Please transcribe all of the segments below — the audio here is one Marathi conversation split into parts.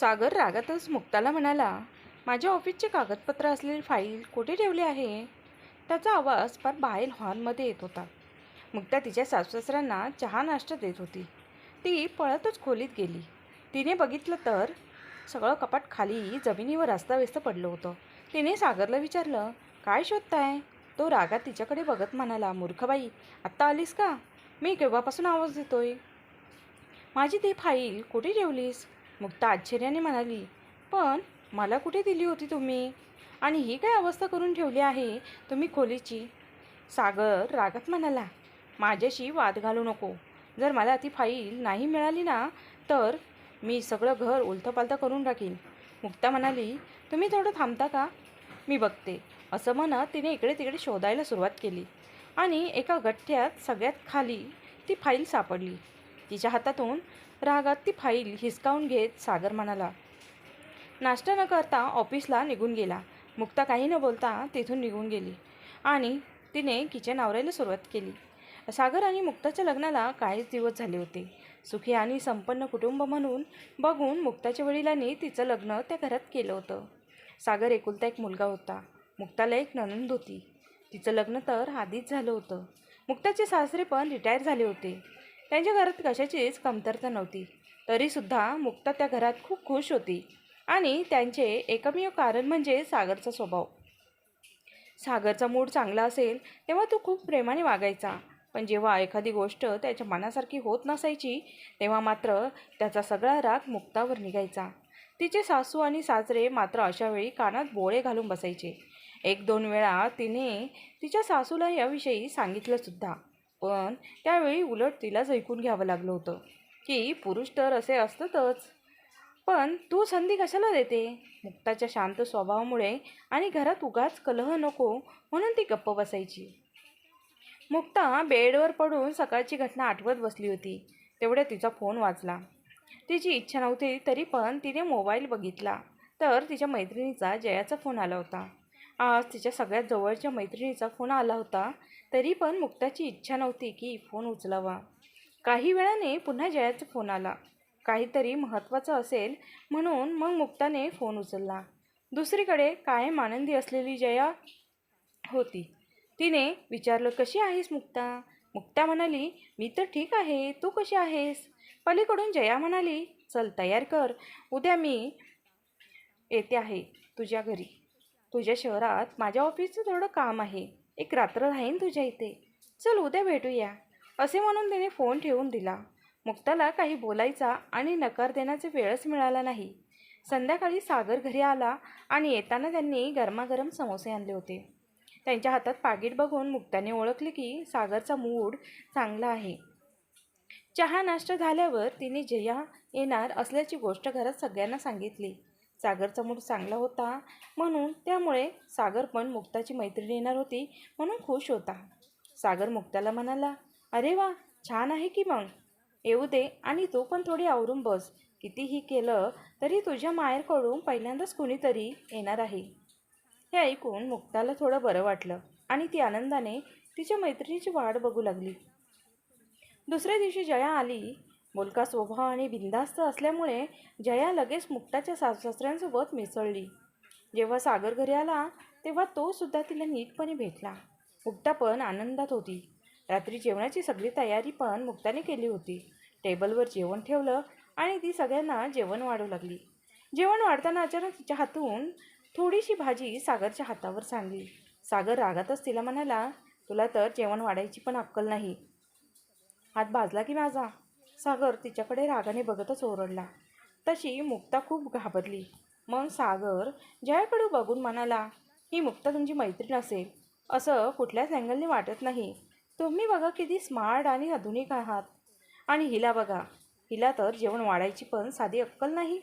सागर रागातच मुक्ताला म्हणाला माझ्या ऑफिसचे कागदपत्र असलेली फाईल कुठे ठेवली आहे? त्याचा आवाज फार बाहेर हॉलमध्ये येत होता. मुक्ता तिच्या सासूसासऱ्यांना चहा नाश्ता देत होती. ती पळतच खोलीत गेली. तिने बघितलं तर सगळं कपाट खाली जमिनीवर अस्ताव्यस्त पडलं होतं. तिने सागरला विचारलं काय शोधताय? तो रागात तिच्याकडे बघत म्हणाला मूर्खबाई आत्ता आलीस का? मी केव्हापासून आवाज देतोय? माझी ती फाईल कुठे ठेवलीस? मुक्ता आश्चर्याने म्हणाली पण मला कुठे दिली होती तुम्ही? आणि ही काय अवस्था करून ठेवली आहे? तुम्ही खोलीची सागर रागात म्हणाला माझ्याशी वाद घालू नको. जर मला ती फाईल नाही मिळाली ना तर मी सगळं घर उलथंपालथं करून राखीन मुक्ता म्हणाली तुम्ही थोडं थांबता का? मी बघते. असं म्हणत तिने इकडे तिकडे शोधायला सुरुवात केली आणि एका गठ्ठ्यात सगळ्यात खाली ती फाईल सापडली. तिच्या हातातून रागात ती फाईल हिसकावून घेत सागर म्हणाला नाश्ता न करता ऑफिसला निघून गेला. मुक्ता काही न बोलता तिथून निघून गेली आणि तिने किचन आवरायला सुरुवात केली. सागर आणि मुक्ताच्या लग्नाला काहीच दिवस झाले होते. सुखी आणि संपन्न कुटुंब म्हणून बघून मुक्ताच्या वडिलांनी तिचं लग्न त्या घरात केलं होतं. सागर एकुलता एक मुलगा होता. मुक्ताला एक ननंद होती. तिचं लग्न तर आधीच झालं होतं. मुक्ताचे सासरे पण रिटायर झाले होते. त्यांच्या घरात कशाचीच कमतरता नव्हती. तरीसुद्धा मुक्ता त्या घरात खूप खुश होती आणि त्यांचे एकमेव कारण म्हणजे सागरचा स्वभाव. सागरचा मूड चांगला असेल तेव्हा तो खूप प्रेमाने वागायचा. पण जेव्हा एखादी गोष्ट त्याच्या मनासारखी होत नसायची तेव्हा मात्र त्याचा सगळा राग मुक्तावर निघायचा. तिचे सासू आणि सासरे मात्र अशावेळी कानात बोळे घालून बसायचे. एक दोन वेळा तिने तिच्या सासूला याविषयी सांगितलंसुद्धा. पण त्यावेळी उलट तिलाच ऐकून घ्यावं लागलं होतं की पुरुष तर असे असतातच. पण तू संधी कशाला देते? मुक्ताच्या शांत स्वभावामुळे आणि घरात उगाच कलह नको म्हणून ती गप्प बसायची. मुक्ता बेडवर पडून सकाळची घटना आठवत बसली होती. तेवढ्या तिचा फोन वाजला. तिची इच्छा नव्हती तरी पण तिने मोबाईल बघितला. तर तिच्या मैत्रिणीचा जयाचा फोन आला होता. आज तिच्या सगळ्यात जवळच्या मैत्रिणीचा फोन आला होता तरी पण मुक्ताची इच्छा नव्हती की फोन उचलावा. काही वेळाने पुन्हा जयाचा फोन आला. काहीतरी महत्त्वाचं असेल म्हणून मग मुक्ताने फोन उचलला. दुसरीकडे कायम आनंदी असलेली जया होती. तिने विचारलं कशी आहेस मुक्ता? मुक्ता म्हणाली मी तर ठीक आहे. तू कशी आहेस? पलीकडून जया म्हणाली चल तयार कर. उद्या मी येते आहे तुझ्या घरी. तुझ्या शहरात माझ्या ऑफिसचं थोडं काम आहे. एक रात्र राहीन तुझ्या इथे. चल उद्या भेटूया. असे म्हणून तिने फोन ठेवून दिला. मुक्ताला काही बोलायचा आणि नकार देण्याचा वेळच मिळाला नाही. संध्याकाळी सागर घरी आला आणि येताना त्यांनी गरमागरम समोसे आणले होते. त्यांच्या हातात पाकिट बघून मुक्ताने ओळखले की सागरचा मूड चांगला आहे. चहा नाश्ता झाल्यावर तिने जया येणार असल्याची गोष्ट घरात सगळ्यांना सांगितली. सागरचा मूड चांगला होता. म्हणून त्यामुळे सागर पण मुक्ताची मैत्रीण येणार होती म्हणून खुश होता. सागर मुक्ताला म्हणाला अरे वा छान आहे की मग. येऊ दे आणि तू पण थोडी आवरून बस. कितीही केलं तरी तुझ्या मायरकडून पहिल्यांदाच कुणीतरी येणार आहे. हे ऐकून मुक्ताला थोडं बरं वाटलं आणि ती आनंदाने तिच्या मैत्रिणीची वाट बघू लागली. दुसऱ्या दिवशी जया आली बोलका स्वभाव आणि बिंदास्त असल्यामुळे जया लगेच मुक्ताच्या सासूसासऱ्यांसोबत मिसळली. जेव्हा सागर घरी आला तेव्हा तो सुद्धा तिला नीटपणे भेटला. मुक्ता पण आनंदात होती. रात्री जेवणाची सगळी तयारी पण मुक्ताने केली होती. टेबलवर जेवण ठेवलं आणि ती सगळ्यांना जेवण वाढू लागली. जेवण वाढताना अचानक तिच्या हातून थोडीशी भाजी सागरच्या हातावर सांडली. सागर रागातच तिला म्हणाला तुला तर जेवण वाढायची पण अक्कल नाही. हात भाजला की माझा? सागर तिच्याकडे रागाने बघतच ओरडला. तशी मुक्ता खूप घाबरली. मग सागर जयाकडे बघून म्हणाला ही मुक्ता तुमची मैत्रीण असेल. असं कुठल्याच अँगलने वाटत नाही. तुम्ही बघा किती स्मार्ट आणि आधुनिक आहात. आणि हिला बघा. हिला तर जेवण वाढायची पण साधी अक्कल नाही.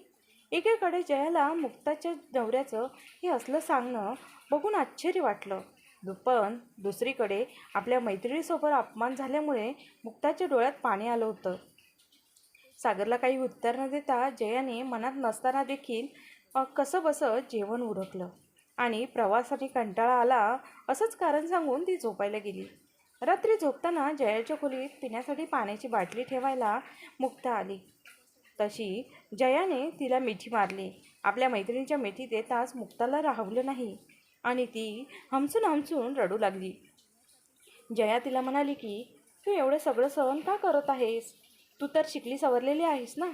एकीकडे जयाला मुक्ताच्या नवऱ्याचं हे असलं सांगणं बघून आश्चर्य वाटलं. पण दुसरीकडे आपल्या मैत्रिणीसोबत अपमान झाल्यामुळे मुक्ताच्या डोळ्यात पाणी आलं होतं. सागरला काही उत्तर न देता जयाने मनात नसताना देखील कसं बसं जेवण उरकलं आणि प्रवासाने कंटाळा आला असंच कारण सांगून ती झोपायला गेली. रात्री झोपताना जयाच्या खोलीत पिण्यासाठी पाण्याची बाटली ठेवायला मुक्ता आली. तशी जयाने तिला मिठी मारली. आपल्या मैत्रिणीच्या मिठी देताच मुक्ताला राहवलं नाही आणि ती हमसून हमसून रडू लागली. जया तिला म्हणाली की तू एवढं सगळं सहन का करत आहेस? तू तर शिकली सवरलेली आहेस ना?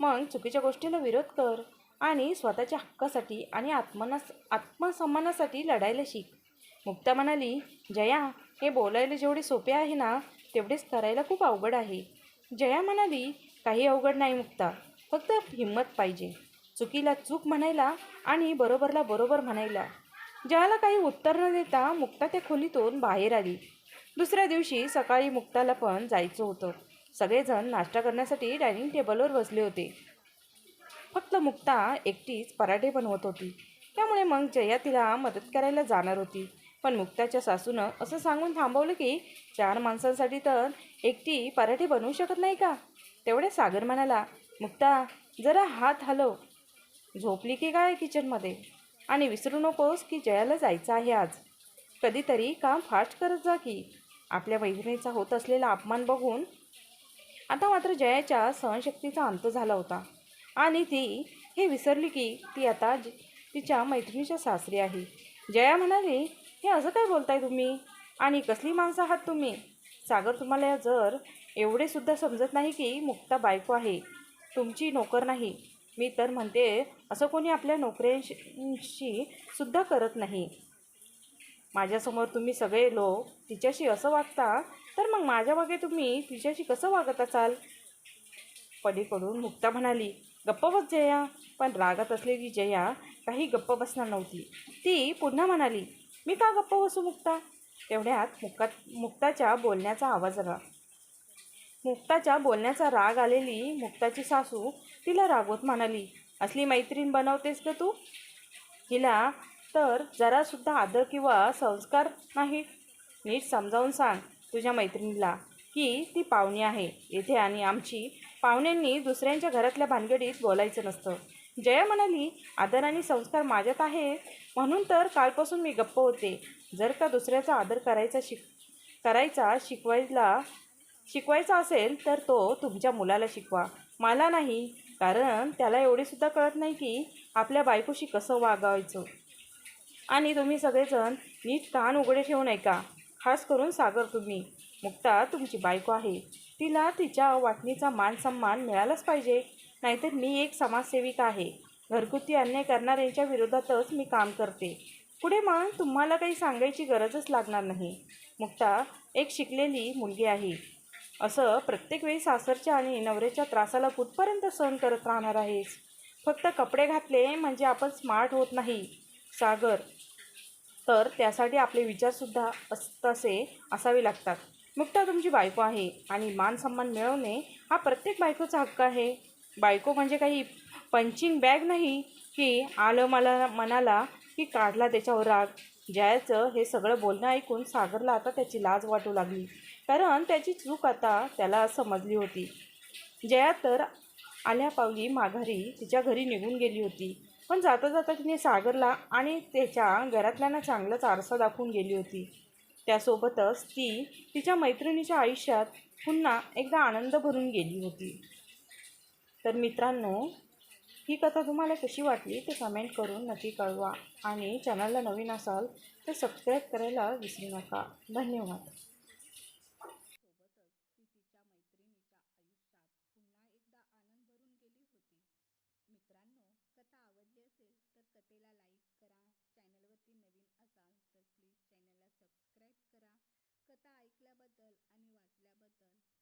मग चुकीच्या गोष्टीला विरोध कर आणि स्वतःच्या हक्कासाठी आणि आत्मनास आत्मसन्मानासाठी लढायला शिक. मुक्ता म्हणाली जया हे बोलायला जेवढे सोपे आहे ना तेवढेच करायला खूप अवघड आहे. जया म्हणाली काही अवघड नाही मुक्ता फक्त हिंमत पाहिजे. चुकीला चूक म्हणायला आणि बरोबरला बरोबर म्हणायला. जयाला काही उत्तर न देता मुक्ता त्या खोलीतून बाहेर आली. दुसऱ्या दिवशी सकाळी मुक्ताला पण जायचं होतं. सगळेजण नाश्ता करण्यासाठी डायनिंग टेबलवर बसले होते. फक्त मुक्ता एकटीच पराठे बनवत होती. त्यामुळे मग जया तिला मदत करायला जाणार होती. पण मुक्ताच्या सासूनं असं सांगून थांबवलं की चार माणसांसाठी तर एकटी पराठे बनवू शकत नाही का? तेवढे सागर म्हणाला मुक्ता जरा हात हलव. झोपली की काय किचनमध्ये? आणि विसरू नकोस की जयाला जायचं आहे आज. कधीतरी काम फास्ट करत जा की. आपल्या मैत्रिणीचा होत असलेला अपमान बघून आता मात्र जयाच्या सहनशक्तीचा अंत झाला होता. आणि ती हे विसरली की ती आता तिच्या मैत्रिणीच्या सासरी आहे. जया म्हणाली हे असं काय बोलताय तुम्ही? आणि कसली माणसं आहात तुम्ही? सागर तुम्हाला जर एवढेसुद्धा समजत नाही की मुक्ता बायको आहे तुमची नोकर नाही. मी तर म्हणते असं कोणी आपल्या नोकऱ्यांशी सुद्धा करत नाही. माझ्यासमोर तुम्ही सगळे लोक तिच्याशी असं वागता तर मग माझ्या मागे तुम्ही तिच्याशी कसं वागत असाल? पलीकडून मुक्ता म्हणाली गप्प बस जया. पण रागात असलेली जया काही गप्प बसणार नव्हती. ती पुन्हा म्हणाली मी का गप्प बसू मुक्ता? तेवढ्यात मुक्ता मुक्ताच्या बोलण्याचा आवाज आला. मुक्ताच्या बोलण्याचा राग आलेली मुक्ताची सासू तिला रागवत म्हणाली असली मैत्रीण बनवतेस का तू? हिला तर जरासुद्धा आदर किंवा संस्कार नाही. नीट समजावून सांग. तुझ्या मैत्रिणीला की ती पाहुणी आहे. येथे आणि आमची पाहुण्यांनी दुसऱ्यांच्या घरातल्या भानगडीत बोलायचं नसतं. जया म्हणाली आदर आणि संस्कार माझ्यात आहे. म्हणून तर कालपासून मी गप्प होते. जर का दुसऱ्याचा आदर करायचा शिक करायचा शिकवायला शिकवायचा असेल तर तो तुमच्या मुलाला शिकवा. मला नाही. कारण त्याला एवढीसुद्धा कळत नाही की आपल्या बायकोशी कसं वागायचं. आणि तुम्ही सगळेजण नीट कान उघडे ठेवून ऐका खास करून सागर तुम्ही. मुक्ता तुमची बायको आहे. तिला तिच्या वाटणीचा मान सन्मान मिळालाच पाहिजे. नाहीतर मी एक समाजसेविका आहे. घरगुती अन्याय करणाऱ्यांच्या विरोधातच मी काम करते. पुढे मग तुम्हाला काही सांगायची गरजच लागणार नाही. मुक्ता एक शिकलेली मुलगी आहे. असं प्रत्येक वेळी सासरच्या आणि नवऱ्याच्या त्रासाला कुठपर्यंत सहन करत राहणार आहेस? फक्त कपडे घातले म्हणजे आपण स्मार्ट होत नाही. सागर तर त्यासाठी आपले विचारसुद्धा अस तसे असावे लागतात. नुकता तुमची बायको आहे आणि मान सन्मान मिळवणे हा प्रत्येक बायकोचा हक्क आहे. बायको म्हणजे काही पंचिंग बॅग नाही की आलं मला मनाला की काढला त्याच्यावर राग. जयाचं हे सगळं बोलणं ऐकून सागरला आता त्याची लाज वाटू लागली. कारण त्याची चूक आता त्याला समजली होती. जया तर आल्या पावली माघारी तिच्या घरी निघून गेली होती. पण जाता जाता तिने सागरला आणि त्याच्या घरातल्यांना चांगलाच आरसा दाखवून गेली होती. त्यासोबतच ती तिच्या मैत्रिणीच्या आयुष्यात पुन्हा एकदा आनंद भरून गेली होती. तर मित्रांनो ही कथा तुम्हाला कशी वाटली ते कमेंट करून नक्की कळवा आणि चॅनलला नवीन असाल तर सबस्क्राईब करायला विसरू नका. धन्यवाद मित्रांनो कथा आवडली असेल तर लाईक करा. चॅनलवरती नवीन असाल तर प्लीज चॅनलला सबस्क्राईब करा. कथा ऐकल्याबद्दल आणि वाचल्याबद्दल